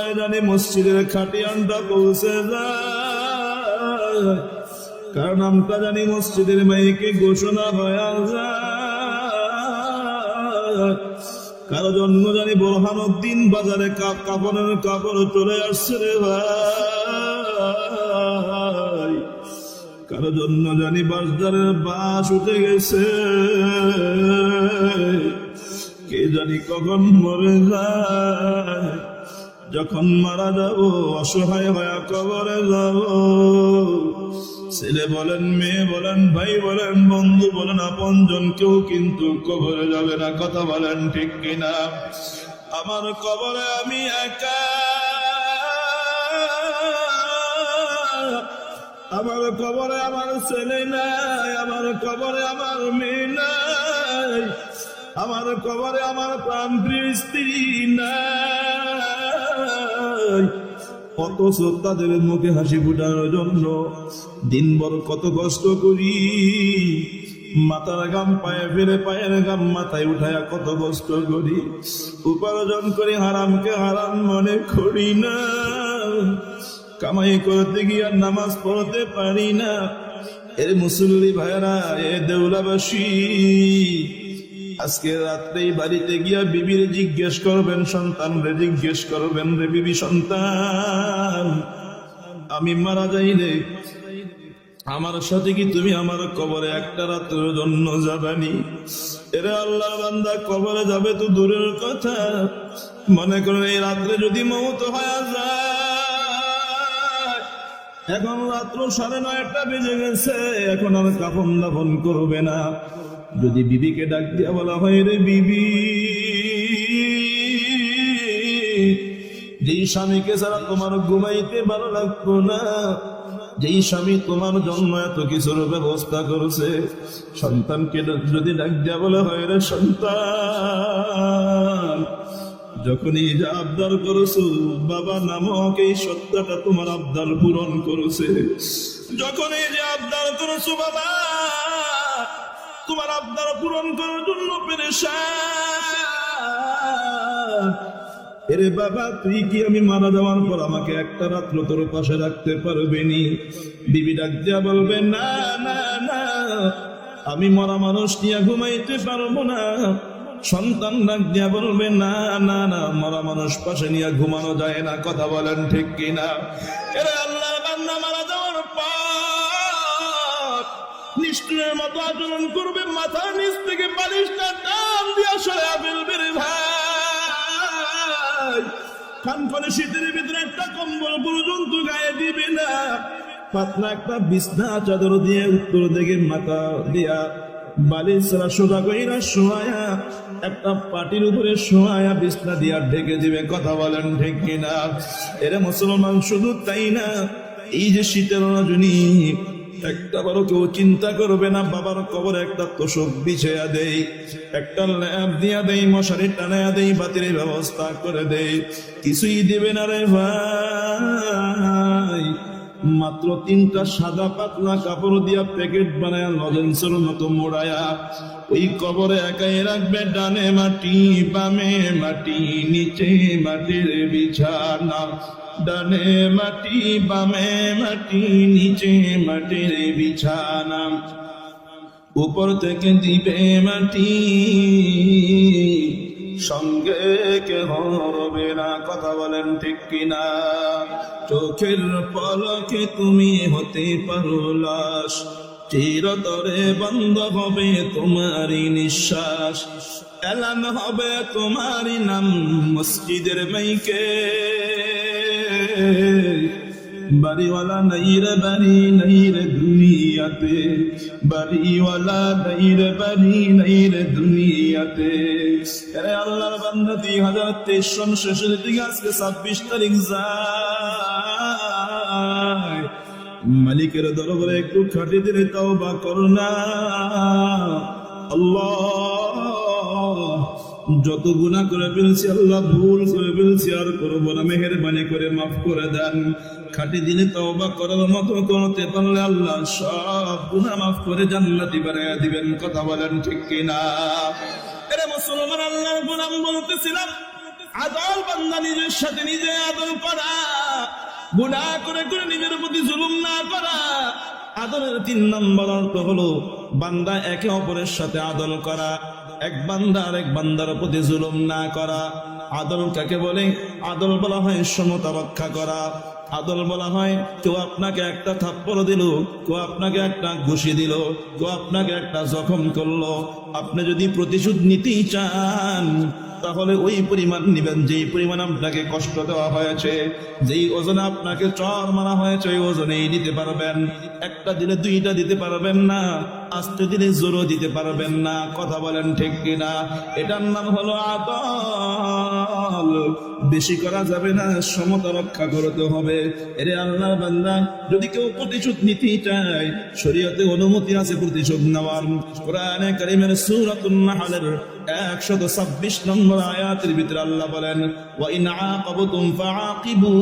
জানি মসজিদের খাটিয়ানটা পৌঁছে যায়। কার নামটা জানি মসজিদের মাইকে ঘোষণা হয়ে যায়। কারও জন্ম জানি বোরহান উদ্দিন বাজারে কাপ কাপড়ের কাপড় চলে আসছে রে ভাই। কারও জন্য জানি বাসদারের বাস উঠে গেছে। কে জানি কখন মরে যায়। যখন মারা যাব, অসহায় হয়ে কবরে যাব। ছেলে বলেন, মেয়ে বলেন, ভাই বলেন, বন্ধু বলেন আপন জন কেউ কিন্তু কবরে যাবে না, কথা বলেন ঠিক কিনা? আমার কবরে আমি একা। আমার কবরে আমার ছেলে নাই, আমার কবরে আমার মেয়ে নাই, আমার কবরে আমার প্রাণ স্ত্রী নাই। অথচ তাদের মুখে হাসি ফুটানোর জন্য দিনভর কত কষ্ট করি। মাথার গাম পায়ে ফেলে পায়ের গাম মাথায় উঠায় কত কষ্ট করি। উপার্জন করে হারামকে হারাম মনে করি না। কামাই করতে গিয়ে নামাজ পড়তে পারি না। এর মুসল্লি ভাইরা এ দেউলাবাসী আজকে রাত্রেই বাড়িতে গিয়া বিবির জিজ্ঞেস করবেন, সন্তান রে, জিজ্ঞেস করবেন রে বিবি সন্তান। আমি মারা যাইলে আমার সাথে কি তুমি আমার কবরে একটা রাতের জন্য যাবানি এরে আল্লাহ বান্দা, কবরে যাবে তো দূরের কথা। মনে করেন এই রাত্রে যদি মৌত হয়ে যায়, এখন রাত্র সাড়ে নয়টা বেজে গেছে, এখন আর কাফন দাফন করবে না। যদি বিবিকে ডাক দিয়া বলা হয় রে বিবি, যেই স্বামীকে ছাড়া তোমার ঘুমাইতে ভালো লাগতো না, যেই স্বামী তোমার জন্য এত কিছুর ব্যবস্থা করছে, সন্তানকে যদি ডাক দিয়া বলে হয় রে সন্তান, যখনই যা আবদার করেছ, বাবা নামক এই সত্যটা তোমার আবদার পূরণ করেছে। যখনই যে আবদার করেছ, বাবা তোমার আবদার পূরণ করার জন্য এরে বাবা, তুই কি আমি মারা যাওয়ার পর আমাকে একটা রাত্র তোর পাশে রাখতে পারবে নি? বিবি ডাক দিয়া বলবে, না না না, আমি মরা মানুষ নিয়ে ঘুমাইতে পারব না। সন্তান ডাক দিয়া বলবে, না না না, মরা মানুষ পাশে নিয়ে ঘুমানো যায় না। কথা বলেন ঠিক কিনা? এরে আল্লাহ বান্দা, মারা নিষ্ঠুরের মতো আচরণ করবে মাথার নিচ থেকে বালিশটা টান দিয়া সয়া ফেলবে রে ভাই। খান করে শীতের ভিতরে একটা কম্বল পর্যন্ত গায়ে দিবে না। পাতলা একটা বিছনা, চাদর দিয়ে উত্তর দিকে মাথা দিয়া বালিশরা সোজা কইরা শোয়া একটা পাটির উপরে শোয়া বিছনা দিয়া ঢেকে দিবে, কথা বলেন ঠিক কিনা? এরা মুসলমান, শুধু তাই না? এই যে শীতের রজনী একটা বারো কেউ চিন্তা করবে না, বাবার কবরে একটা তোষক বিছিয়া দেই, একটা ল্যাব দিয়া দেই মশারি টানাইয়া দেই বাতির ব্যবস্থা করে দেই। কিছুই দিবে না রে ভাই। মাত্র তিনটা সাদা পাতলা কাপড় দিয়া প্যাকেট বানায় লজেন্সের মতো মোড়ায়া, ওই কবরে একাই রাখবে ডানে মাটি, বামে মাটি, নিচে মাটির বিছানা। ডানে মাটি, বামে মাটি, নিচে মাটির বিছানা। উপর থেকে দিবে মাটি, সঙ্গে কে হরবে না, কথা বলেন ঠিক কিনা? চোখের পলকে তুমি হতে পারো লাশ। চিরতরে বন্ধ হবে তোমারই নিঃশ্বাস। এলান হবে তোমারই নাম মসজিদের মাইকে। বাড়িওয়ালা নাই রে বাড়ি, নাই রে দুনিয়াতে। বাড়িওয়ালা নাই রে বাড়ি, নাই রে দুনিয়াতে। আরে আল্লাহর বান্দা দুই হাজার তেইশ সন শেষের দিকে আজকে ছাব্বিশ তারিখ যায়। মালিকের দরবারে একটু খাটি দিলে তাও বা করো না। আল্লাহ যত গুণা করে ফেলছি আল্লাহ, ভুল করে ফেলছি, আর করব না। মেহরবানি করে মাফ করে দেন। খাটি দিলে তওবা করার মতো করতে পারলে আল্লাহ। সব গুণা মাফ করে জান্নাতি বানায় দিবেন, কথা বলেন ঠিক কিনা? মুসলমান, আল্লাহর গোলাম বলতেছিলাম, আদল বান্দা নিজের সাথে নিজে আদল করা। গুণা করে করে নিজের প্রতি জুলুম না করা। আদলের তিন নম্বর অর্থ হলো, বান্দা একে অপরের সাথে আদল করা। এক বান্দা এক বান্দার প্রতি জুলুম না করা। আদল কাকে বলে? আদল বলা হয় সমতা রক্ষা করা। আদল বলা হয়, কেউ আপনাকে একটা থাপ্পড় দিল, কেউ আপনাকে একটা ঘুষি দিল, কেউ আপনাকে একটা জখম করল। আপনি যদি প্রতিশোধ নিতেই চান, তাহলে ওই পরিমাণ নিবেন, যেই পরিমাণ আপনাকে কষ্ট দেওয়া হয়েছে, যেই ওজনে আপনাকে চর মারা হয়েছে, ওই ওজনেই দিতে পারবেন। একটা দিলে দুইটা দিতে পারবেন না, আস্তে দিলে জোরও দিতে পারবেন না। কথা বলেন ঠিক কিনা? এটার নাম হলো আদল। বেশি করা যাবে না, সমতা রক্ষা করতে হবে। এরে আল্লাহ বান্দা, যদি কেউ প্রতিশোধ নিতে চায়, শরীয়তে অনুমতি আছে প্রতিশোধ নেওয়ার। কোরআনে কারিমের সূরাতুন নাহলের 126 নম্বর আয়াতের ভিতরে আল্লাহ বলেন, ওয়া ইন আকাবতুম ফাআকিবু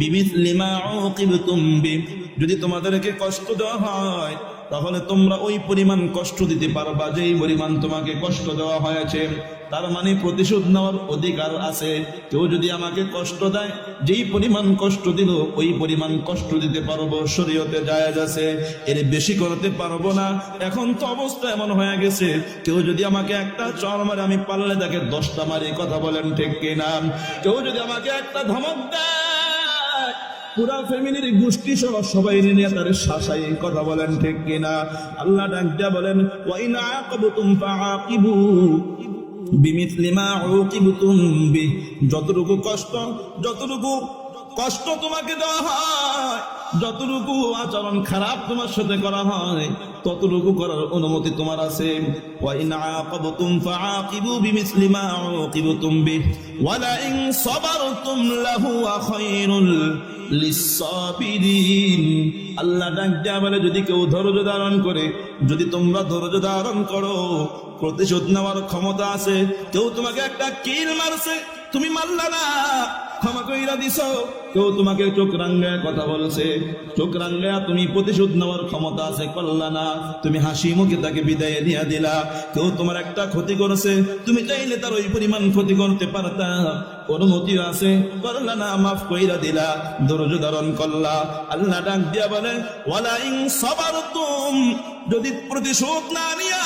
বিমিথলি মা উকিবতুম বি। যদি তোমাদেরকে কষ্ট দেওয়া হয় তাহলে তোমরা ওই পরিমাণ কষ্ট দিতে পারবা, যেই পরিমাণ তোমাকে কষ্ট দেওয়া হয়েছে। তার মানে প্রতিশোধ নেওয়ার অধিকার আছে। কেউ যদি আমাকে কষ্ট দেয়, যেই পরিমাণ কষ্ট দিল, ওই পরিমাণ কষ্ট দিতে পারব, শরীয়তে জায়েজ আছে। এর বেশি করতে পারব না। এখন তো অবস্থা এমন হয়ে গেছে, কেউ যদি আমাকে একটা চর মারে, আমি পারলে তাকে দশটা মারি কথা বলেন ঠিক কিনা? কেউ যদি আমাকে একটা ধমক দেয় পুরা ফ্যামিলির গোষ্ঠী সহ সবাই নিয়ে তার শাসাই কথা বলেন, ঠিক কিনা? আল্লাহ ডাক দিয়া বলেন, ওয়াইনা আকাবতুম ফাআকিবু বিমিথলি মা উকিবতুম বি যতটুকু কষ্ট যতটুকু কষ্ট তোমাকে দেওয়া হয়, যতটুকু আচরণ খারাপ তোমার সাথে করা হয়, ততটুকু করার অনুমতি তোমার আছে। লাহু খায়রুল লিসাবিরিন আল্লাহ ডাক দেয়া বলে, যদি কেউ ধৈর্য ধারণ করে, যদি তোমরা ধৈর্য ধারণ করো, প্রতিশোধ নেওয়ার ক্ষমতা আছে, কেউ তোমাকে একটা কিল মারছে, তুমি মারলা না। ক্ষমা কইরা দিছ? কেউ তোমাকে চোখ রাঙ্গায় কথা বলছে। চোখ রাঙ্গায় তুমি প্রতিশোধ নেওয়ার ক্ষমতা আছে করলা না। তুমি হাসি মুখে তাকে বিদায় দিয়া দিলা। কেউ তোমার একটা ক্ষতি করেছে, তুমি চাইলে তার ওই পরিমাণ ক্ষতি করতে পারতা। অনুমতি আছে? করলা না, মাফ কইরা দিলা। ধৈর্য ধারণ করলা। আল্লাহ ডাক দিয়া বলে ওয়ালা ইন সাবারতুম যদি প্রতিশোধ না নিয়া